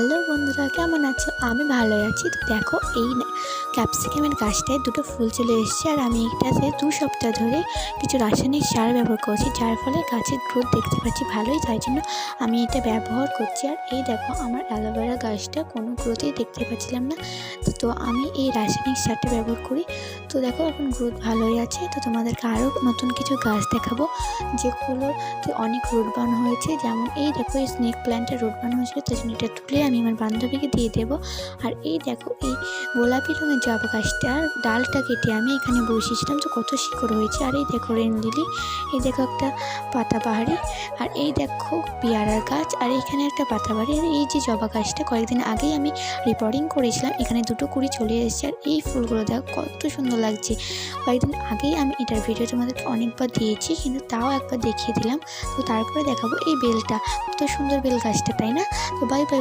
Hello বন্ধুরা, কেমন আছো? আমি ভালোই আছি। তো দেখো, এই ক্যাপসিকামের গাছটায় দুটো ফুল চলে এসেছে আর আমি এটাতে দু সপ্তাহ ধরে কিছু রাসায়নিক সার ব্যবহার করছি, যার ফলে গাছের গ্রোথ দেখতে পাচ্ছি ভালোই। তাই জন্য আমি এটা ব্যবহার করছি। আর এই দেখো, আমার অ্যালোভেরা গাছটা কোনো গ্রোথই দেখতে পাচ্ছিলাম না। তো আমি এই রাসায়নিক সারটা ব্যবহার করি। তো দেখো, এখন গ্রোথ ভালোই আছে। তো তোমাদেরকে আরও নতুন কিছু গাছ দেখাবো, যেগুলোতে অনেক রুট বান হয়েছে। যেমন এই দেখো, এই স্নেক প্ল্যান্টটা রুট বান হয়েছিল তো জন্য এটা তুলে আমি আমার বান্ধবীকে দিয়ে দেবো। আর এই দেখো, এই গোলাপি রঙের জবা গাছটার ডালটা কেটে আমি এখানে বসিয়েছিলাম তো কত শিকড় হয়েছে। আর এই দেখো রেন লিলি, এই দেখো একটা পাতাবাহারি আর এই দেখো পেয়ারার গাছ, আর এখানে একটা পাতাবাহারি আর এই যে জবা গাছটা, কয়েকদিন আগেই আমি রিপোর্টিং করেছিলাম, এখানে দুটো কুড়ি চলে এসেছে। আর এই ফুলগুলো দেখো কত সুন্দর লাগছে। কয়েকদিন আগেই আমি এটার ভিডিও তোমাদেরকে অনেকবার দিয়েছি, কিন্তু তাও একবার দেখিয়ে দিলাম। তো তারপরে দেখাবো এই বেলটা, কত সুন্দর বেল গাছটা, তাই না? তো বাই বাই